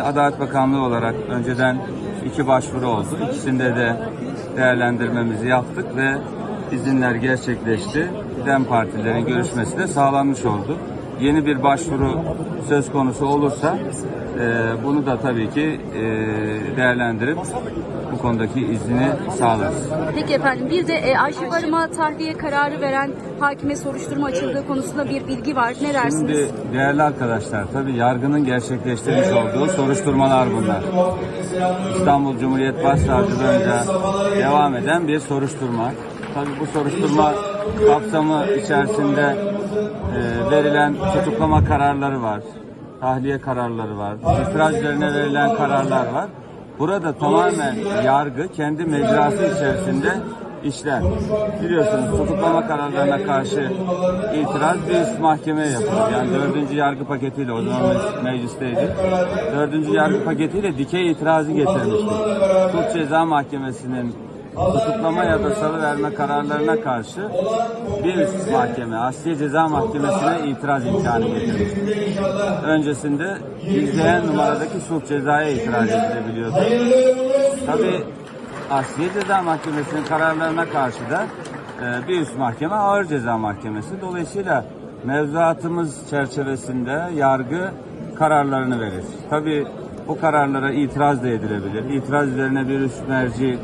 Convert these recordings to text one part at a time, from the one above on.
Adalet Bakanlığı olarak önceden iki başvuru oldu. İkisinde de değerlendirmemizi yaptık ve izinler gerçekleşti. DEM partilerin görüşmesi de sağlanmış oldu. Yeni bir başvuru söz konusu olursa e, bunu da tabii ki e, değerlendirip konudaki izni sağlarız. Peki efendim bir de e, Ayşe Barım'a tahliye kararı veren hakime soruşturma açıldığı konusunda bir bilgi var. Ne dersiniz? Şimdi değerli arkadaşlar tabii yargının gerçekleştirmiş olduğu soruşturmalar bunlar. İstanbul Cumhuriyet Başsavcılığınca devam eden bir soruşturma. Tabii bu soruşturma kapsamı içerisinde e, verilen tutuklama kararları var. Tahliye kararları var. İtiraz üzerine verilen kararlar var. Burada tamamen yargı kendi mecrası içerisinde işler. Biliyorsunuz tutuklama kararlarına karşı itiraz üst mahkemeye yapılır. Yani dördüncü yargı paketiyle o zaman mec- meclisteydi. Dördüncü yargı paketiyle dikey itirazı getirmiştik. Suç Ceza Mahkemesi'nin tutuklama ya da salı verme kararlarına karşı bir üst mahkeme, Asliye Ceza Mahkemesi'ne itiraz imkanı getirmiştik. Öncesinde izleyen numaradaki sulh cezaya itiraz edilebiliyordu. Tabii Asliye Ceza Mahkemesi'nin kararlarına karşı da e, bir üst mahkeme ağır ceza mahkemesi. Dolayısıyla mevzuatımız çerçevesinde yargı kararlarını verir. Tabii bu kararlara itiraz da edilebilir. İtiraz üzerine bir üst merci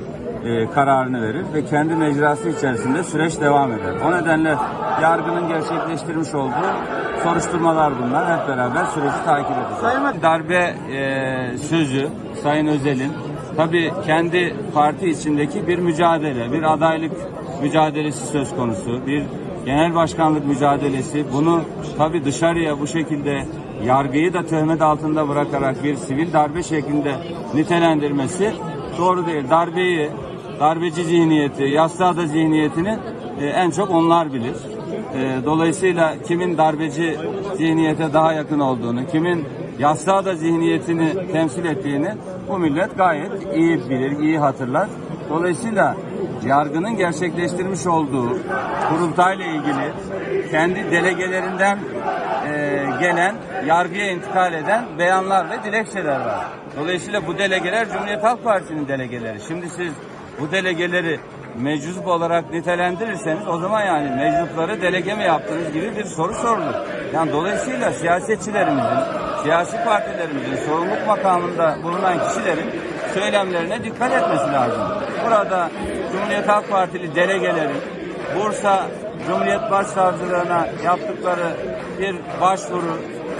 e, kararını verir ve kendi mecrası içerisinde süreç devam eder. O nedenle yargının gerçekleştirmiş olduğu soruşturmalar bunlar. Hep beraber süreci takip edeceğiz. Darbe e, sözü Sayın Özel'in tabii kendi parti içindeki bir mücadele, bir adaylık mücadelesi söz konusu, bir genel başkanlık mücadelesi. Bunu tabii dışarıya bu şekilde yargıyı da töhmet altında bırakarak bir sivil darbe şeklinde nitelendirmesi doğru değil. Darbeyi, darbeci zihniyeti, yassıada zihniyetini e, en çok onlar bilir. E, dolayısıyla kimin darbeci zihniyete daha yakın olduğunu, kimin yassıada zihniyetini temsil ettiğini bu millet gayet iyi bilir, iyi hatırlar. Dolayısıyla yargının gerçekleştirmiş olduğu kurultayla ilgili kendi delegelerinden e, gelen, yargıya intikal eden beyanlar ve dilekçeler var. Dolayısıyla bu delegeler Cumhuriyet Halk Partisi'nin delegeleri. Şimdi siz bu delegeleri meczup olarak nitelendirirseniz o zaman yani meczupları delege mi yaptınız gibi bir soru sorulur. Yani dolayısıyla siyasetçilerimizin, siyasi partilerimizin sorumluluk makamında bulunan kişilerin söylemlerine dikkat etmesi lazım. Burada Cumhuriyet Halk Partili delegelerin Bursa Cumhuriyet Başsavcılığına yaptıkları bir başvuru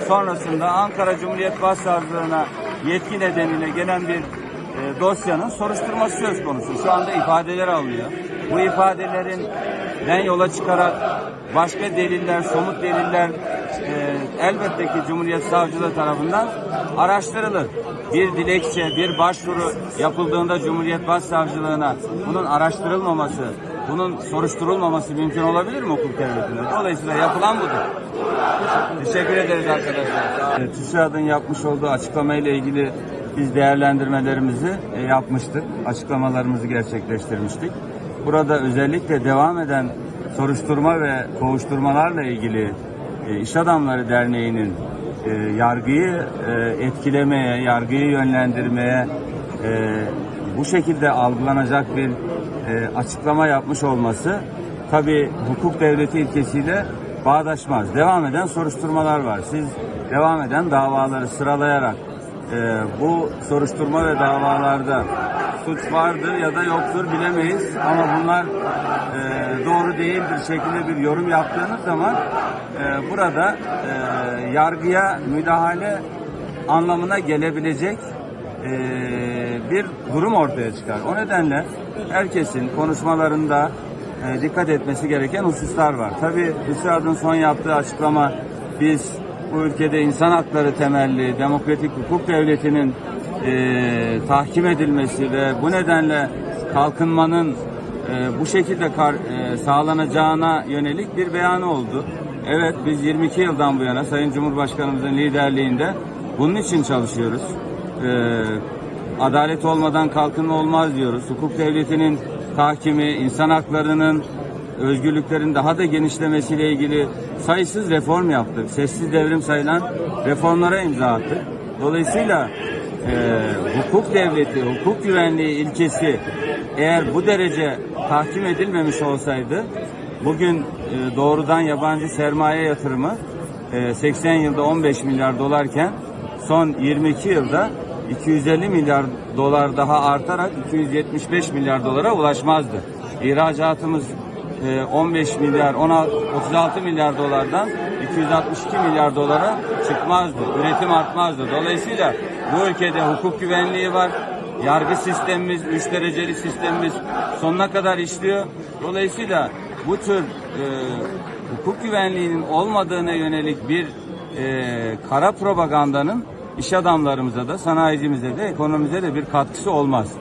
sonrasında Ankara Cumhuriyet Başsavcılığına yetki nedeniyle gelen bir e, dosyanın soruşturması söz konusu. Şu anda ifadeler alınıyor. Bu ifadelerin den yola çıkarak başka deliller, somut deliller e, elbette ki Cumhuriyet Savcılığı tarafından araştırılır. Bir dilekçe, bir başvuru yapıldığında Cumhuriyet Başsavcılığına bunun araştırılmaması, bunun soruşturulmaması mümkün olabilir mi hukuk devletinde? Dolayısıyla yapılan budur. Teşekkür ederiz arkadaşlar. E, TÜSİAD'ın yapmış olduğu açıklamayla ilgili biz değerlendirmelerimizi e, yapmıştık. Açıklamalarımızı gerçekleştirmiştik. Burada özellikle devam eden soruşturma ve kovuşturmalarla ilgili e, İş Adamları Derneği'nin e, yargıyı etkilemeye, yargıyı yönlendirmeye bu şekilde algılanacak bir açıklama yapmış olması tabi hukuk devleti ilkesiyle bağdaşmaz. Devam eden soruşturmalar var. Siz devam eden davaları sıralayarak e, bu soruşturma ve davalarda suç vardır ya da yoktur bilemeyiz ama bunlar e, doğru değil bir şekilde bir yorum yaptığınız zaman e, burada e, yargıya müdahale anlamına gelebilecek e, bir durum ortaya çıkar. O nedenle herkesin konuşmalarında e, dikkat etmesi gereken hususlar var. Tabii TÜSİAD'ın son yaptığı açıklama biz bu ülkede insan hakları temelli demokratik hukuk devletinin e, tahkim edilmesi ve bu nedenle kalkınmanın e, bu şekilde kar, e, sağlanacağına yönelik bir beyanı oldu. Evet biz 22 yıldan bu yana Sayın Cumhurbaşkanımızın liderliğinde bunun için çalışıyoruz. E, adalet olmadan kalkınma olmaz diyoruz. Hukuk devletinin tahkimi, insan haklarının, özgürlüklerin daha da genişlemesiyle ilgili sayısız reform yaptık. Sessiz devrim sayılan reformlara imza attık. Dolayısıyla e, hukuk devleti, hukuk güvenliği ilkesi eğer bu derece tahkim edilmemiş olsaydı bugün e, doğrudan yabancı sermaye yatırımı e, 80 yılda 15 milyar dolarken son 22 yılda 250 milyar dolar daha artarak 275 milyar dolara ulaşmazdı. İhracatımız 15 milyar, 16, 36 milyar dolardan 262 milyar dolara çıkmazdı. Üretim artmazdı. Dolayısıyla bu ülkede hukuk güvenliği var. Yargı sistemimiz, üç dereceli sistemimiz sonuna kadar işliyor. Dolayısıyla bu tür e, hukuk güvenliğinin olmadığına yönelik bir e, kara propagandanın iş adamlarımıza da sanayicimize de ekonomimize de bir katkısı olmaz.